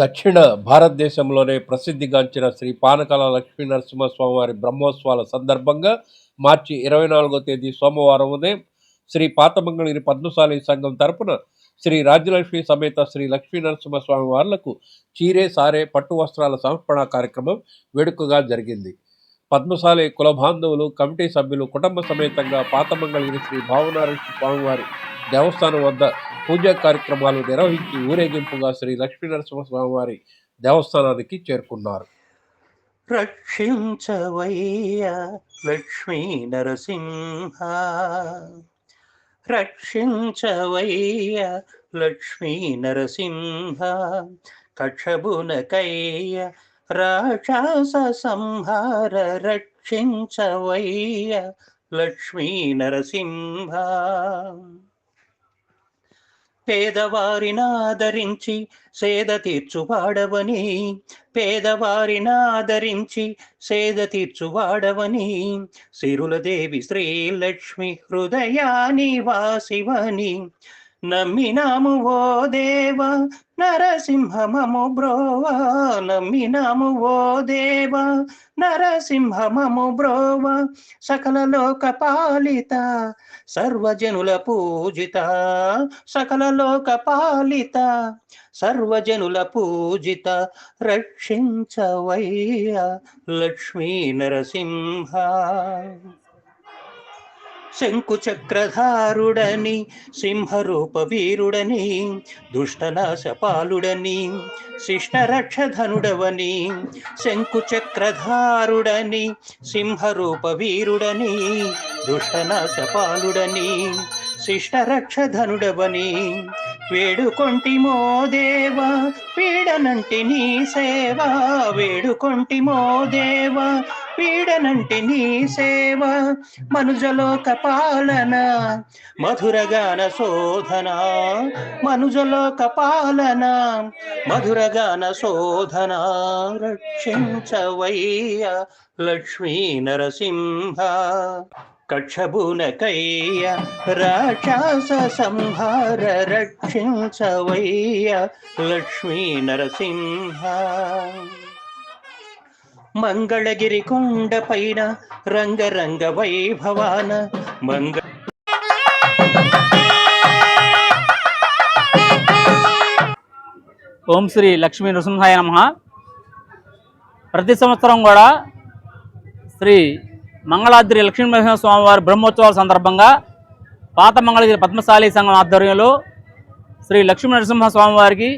దక్షిణ భారతదేశంలోనే ప్రసిద్ధిగాంచిన శ్రీ పానకాల లక్ష్మీ నరసింహస్వామివారి బ్రహ్మోత్సవాల సందర్భంగా మార్చి ఇరవై నాలుగో తేదీ సోమవారం ఉదయం శ్రీ పాతమంగళగిరి పద్మశాలి సంఘం తరపున శ్రీ రాజ్యలక్ష్మి సమేత శ్రీ లక్ష్మీ నరసింహస్వామి వార్లకు చీరే సారే పట్టు వస్త్రాల సమర్పణ కార్యక్రమం వేడుకగా జరిగింది. పద్మశాలి కుల బాంధవులు కమిటీ సభ్యులు కుటుంబ సమేతంగా పాతమంగళగిరి శ్రీ భావనారాయణ స్వామివారి దేవస్థానం వద్ద పూజా కార్యక్రమాలు నిర్వహించి ఊరేగింపుగా శ్రీ లక్ష్మీ నరసింహస్వామి వారి దేవస్థానానికి చేరుకున్నారు. రక్షించవయ్యా లక్ష్మీ నరసింహ రక్షించవయ్య లక్ష్మీ నరసింహ కక్షబునకయ్య రాక్షస సంహార రక్షించవయ్య లక్ష్మీ నరసింహ. పేదవారినాదరించి సేద తీర్చువాడవని పేదవారినాదరించి సేద తీర్చువాడవని సిరులదేవి శ్రీలక్ష్మి హృదయాని వాసివని నమ్మినాము ఓ దేవ నరసింహమము బ్రోవ. నమ్మినాము ఓ దేవ నరసింహమము బ్రోవ. సకల లోక పాలిత సర్వజనుల పూజిత. సకల లోక పాలిత సర్వజనుల పూజిత. రక్షించవయ్య లక్ష్మీ నరసింహ. శంకు చక్రధారుడని సింహరూప వీరుడని దుష్టనాశపాలుడని శిష్టరక్షధనుడవని శంకు చక్రధారుడని సింహరూప వీరుడని దుష్టనాశపాలుడని శిష్టరక్షధనుడవని వేడుకొంటిమో దేవ పీడనంటి నీ సేవ. వేడుకొంటిమో దేవ పీడనంటి నీ సేవ. మనుజలోక పాలన మధురగాన శోధన. మనుజలోక పాలన మధురగాన శోధన. రక్షించవయ్య లక్ష్మీ నరసింహ. కక్షభునకయ్య రాక్షస సంహార రక్షించవయ్య లక్ష్మీ నరసింహ. మంగళగిరి కొండ పైన రంగరంగ వైభవాన మంగ ఓం శ్రీ లక్ష్మీ నృసింహాయ నమ. ప్రతి సంవత్సరం కూడా శ్రీ మంగళాద్రి లక్ష్మీ నరసింహ స్వామివారి బ్రహ్మోత్సవాల సందర్భంగా పాత మంగళగిరి పద్మశాలి సంఘం ఆధ్వర్యంలో శ్రీ లక్ష్మీ నరసింహ స్వామివారికి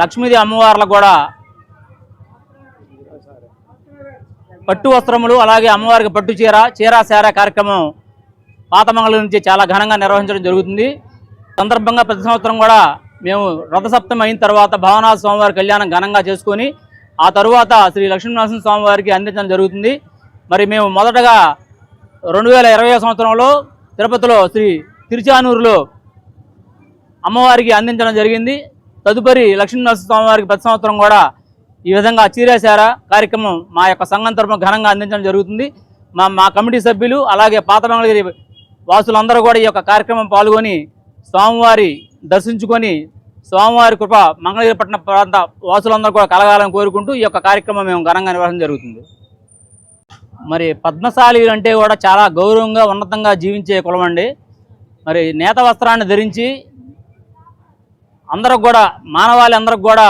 లక్ష్మీదేవి అమ్మవార్లకు కూడా పట్టు వస్త్రములు అలాగే అమ్మవారికి పట్టు చీర చీర శార కార్యక్రమం పాత మంగళగిరి నుంచి చాలా ఘనంగా నిర్వహించడం జరుగుతుంది. సందర్భంగా ప్రతి సంవత్సరం కూడా మేము రథసప్తమి అయిన తర్వాత భావనాథ స్వామివారి కళ్యాణం ఘనంగా చేసుకొని ఆ తరువాత శ్రీ లక్ష్మీనరసింహ స్వామివారికి అందించడం జరుగుతుంది. మరి మేము మొదటగా రెండు వేల ఇరవై సంవత్సరంలో తిరుపతిలో శ్రీ తిరుచానూరులో అమ్మవారికి అందించడం జరిగింది. తదుపరి లక్ష్మీనరసింహ స్వామివారికి ప్రతి సంవత్సరం కూడా ఈ విధంగా చీరేశార కార్యక్రమం మా యొక్క సంఘం తరపున ఘనంగా అందించడం జరుగుతుంది. మా మా కమిటీ సభ్యులు అలాగే పాత మంగళగిరి వాసులందరూ కూడా ఈ యొక్క కార్యక్రమం పాల్గొని స్వామివారి దర్శించుకొని స్వామివారి కృప మంగళగిరి పట్టణ ప్రాంత వాసులందరూ కూడా కలగాలని కోరుకుంటూ ఈ యొక్క కార్యక్రమం మేము ఘనంగా నిర్వహించడం జరుగుతుంది. మరి పద్మశాలి అంటే కూడా చాలా గౌరవంగా ఉన్నతంగా జీవించే కులం అండి. మరి నేత వస్త్రాన్ని ధరించి అందరికి కూడా మానవాళి అందరికి కూడా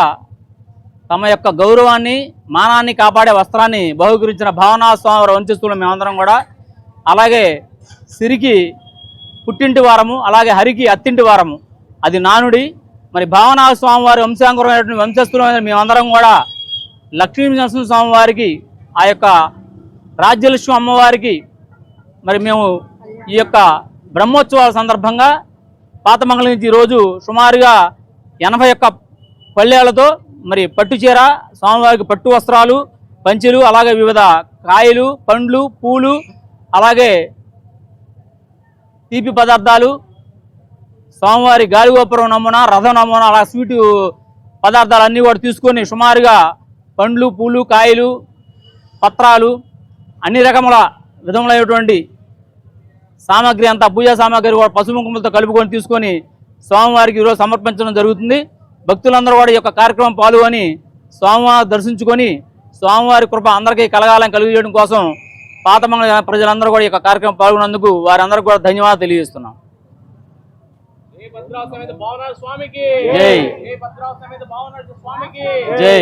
తమ యొక్క గౌరవాన్ని మానాన్ని కాపాడే వస్త్రాన్ని బహుకరించిన భావనా స్వామి వంచిస్తున్న మేమందరం కూడా. అలాగే సిరికి పుట్టింటి వారము అలాగే హరికి అత్తింటి వారము. అది నానుడి. మరి భావనా స్వామి వారి వంశాంకురమైనటువంటి వంశస్థులమైన మేమందరం కూడా లక్ష్మీ నరసింహ స్వామి వారికి ఆ యొక్క రాజ్యలక్ష్మి అమ్మవారికి మరి మేము ఈ యొక్క బ్రహ్మోత్సవాల సందర్భంగా పాతమంగళం నుంచి ఈరోజు సుమారుగా ఎనభై ఒక్క పల్లెలతో మరి పట్టు చీర స్వామివారికి పట్టు వస్త్రాలు పంచెలు అలాగే వివిధ కాయలు పండ్లు పూలు అలాగే తీపి పదార్థాలు స్వామివారి గాలిగోపురం నమూనా రథం నమూనా అలా స్వీటు పదార్థాలు అన్నీ కూడా తీసుకొని సుమారుగా పండ్లు పూలు కాయలు పత్రాలు అన్ని రకముల విధములైనటువంటి సామాగ్రి అంతా పూజా సామాగ్రి కూడా పసుపు కుంకుమలతో కలుపుకొని తీసుకొని స్వామివారికి ఈరోజు సమర్పించడం జరుగుతుంది. భక్తులందరూ కూడా ఈ యొక్క కార్యక్రమం పాల్గొని స్వామివారి దర్శించుకొని స్వామివారి కృప అందరికీ కలగాలని కలిగించడం కోసం పాతమంగళ ప్రజలందరూ కూడా ఈ యొక్క కార్యక్రమం పాల్గొన్నందుకు వారందరికీ కూడా ధన్యవాదాలు తెలియజేస్తున్నాం. జై జై.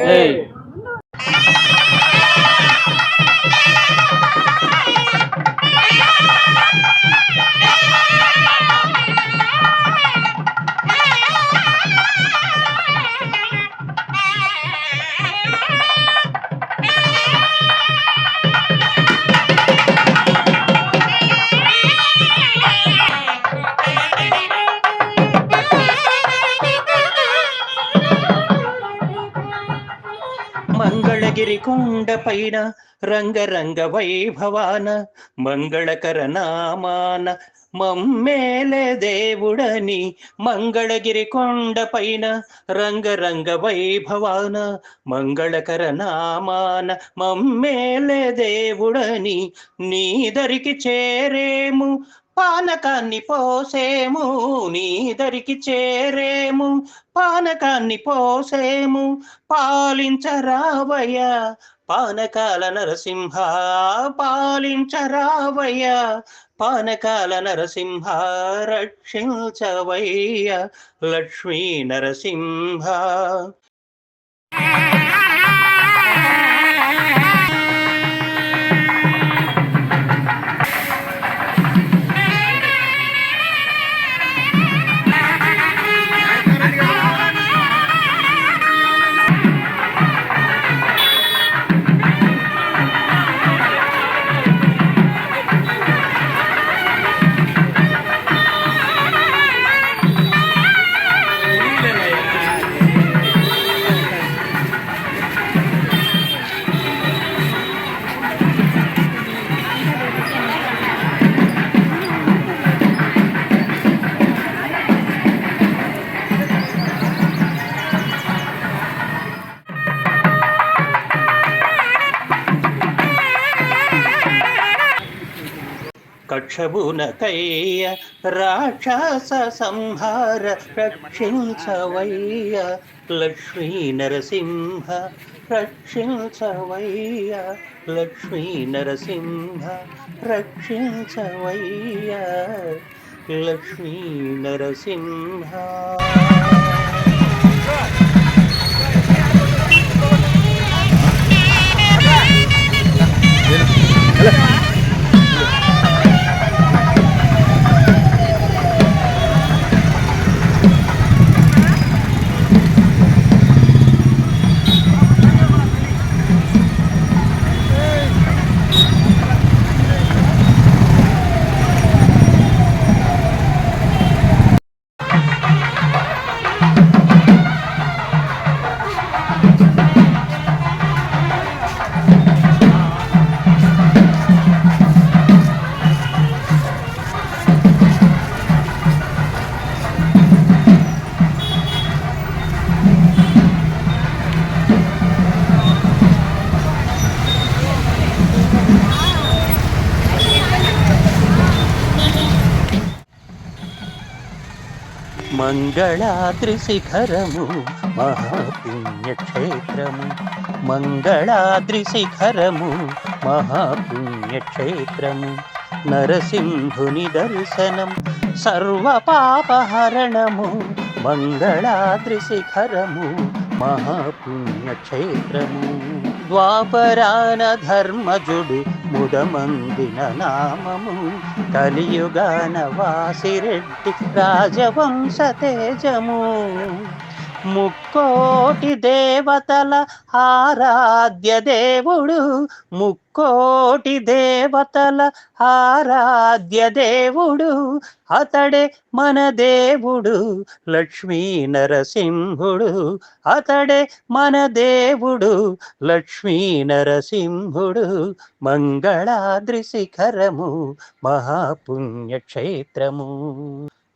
జై. Yeah! కొండ పైన రంగరంగ వైభవాన మంగళకర నామాన మమ్మేలే దేవుడని మంగళగిరి కొండ పైన రంగరంగ వైభవాన మంగళకర నామాన మమ్మేలే దేవుడని నీదరికి చేరేము. పానకాన్ని పోసేము నీదరికి చేరేము. పానకాన్ని పోసేము పాలించరావయ్య. పానకాల నరసింహ పాలించరావయ్య. పానకాల నరసింహ రక్షించవయ్య. లక్ష్మీ నరసింహ. కక్షబునకయ్య రాక్షస సంహార రక్షించవయ్య లక్ష్మీ నరసింహ రక్షించవయ్య లక్ష్మీ నరసింహ రక్షించవయ్య లక్ష్మీ నరసింహ Hello. మంగళాద్రి శిఖరము మహాపుణ్యక్షేత్రము మంగళాద్రి శిఖరము మహాపుణ్యక్షేత్రము నరసింహుని దర్శనం సర్వపాపహరణము మంగళాద్రి శిఖరము మహాపుణ్యక్షేత్రము ద్వాపరాన ధర్మజుడు ముదమందిన నామము. కలియుగాన వాసిరెడ్డి రాజవంశ తేజము. ముక్కోటి దేవతల ఆరాధ్య దేవుడు ముక్ కోటి దేవతల ఆరాధ్య దేవుడు అతడే మన దేవుడు లక్ష్మీ నరసింహుడు. అతడే మన దేవుడు లక్ష్మీ నరసింహుడు. మంగళాద్రి శిఖరము మహాపుణ్యక్షేత్రము.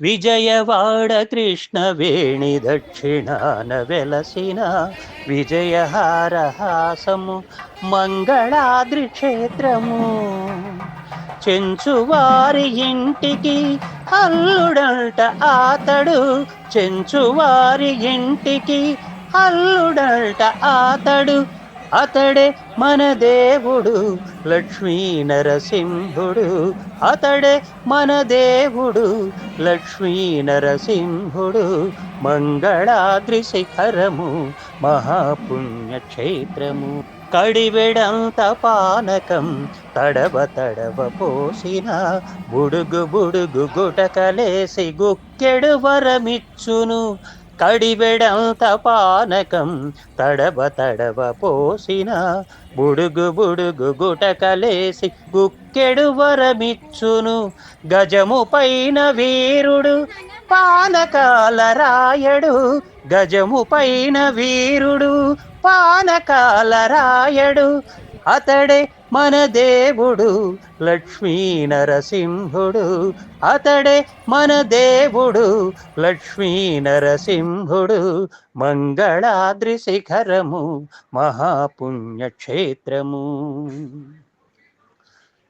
విజయవాడ కృష్ణ వేణి దక్షిణాన వెలసిన విజయహారహాసము మంగళాద్రి క్షేత్రము చెంచువారి ఇంటికి అల్లుడంట ఆతడు. చెంచువారి ఇంటికి అల్లుడంట ఆతడు. అతడే మన దేవుడు లక్ష్మీ నరసింహుడు. అతడే మన దేవుడు లక్ష్మీ నరసింహుడు. మంగళాద్రి శిఖరము మహాపుణ్యక్షేత్రము. కడివెడంత పానకం తడవ తడవ పోసిన. బుడుగు బుడుగు గుటకలేసి గుక్కెడు వరమిచ్చును. కడిబెడంత పానకం తడవ తడవ పోసిన. బుడుగు బుడుగు గుటకలేసి గుక్కెడు వరమిచ్చును. గజము పైన వీరుడు పానకాల రాయడు. గజము పైన వీరుడు పానకాల రాయడు. అతడే మన దేవుడు లక్ష్మీ నరసింహుడు. అతడే మన దేవుడు లక్ష్మీ నరసింహుడు. మంగళాద్రి శిఖరము మహాపుణ్యక్షేత్రము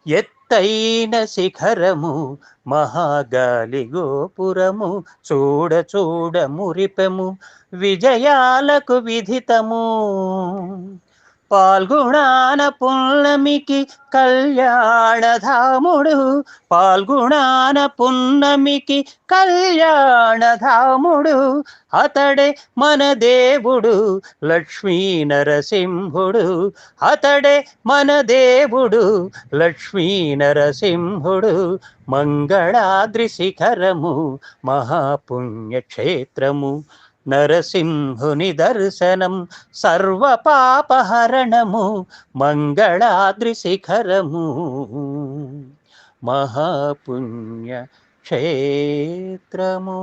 ఎత్తైన శిఖరము మహాగాలి గోపురము చూడ చూడ మురిపెము విజయాలకు విధితము. పాల్గొణాన పున్నమికి కళ్యాణధాముడు. పాల్గొణాన పున్నమికి కళ్యాణధాముడు. అతడే మన దేవుడు లక్ష్మీ నరసింహుడు. అతడే మన దేవుడు లక్ష్మీ నరసింహుడు. మంగళాద్రి శిఖరము మహాపుణ్యక్షేత్రము. నరసింహుని దర్శనం సర్వపాపహరణము మంగళాద్రి శిఖరము మహాపుణ్య క్షేత్రము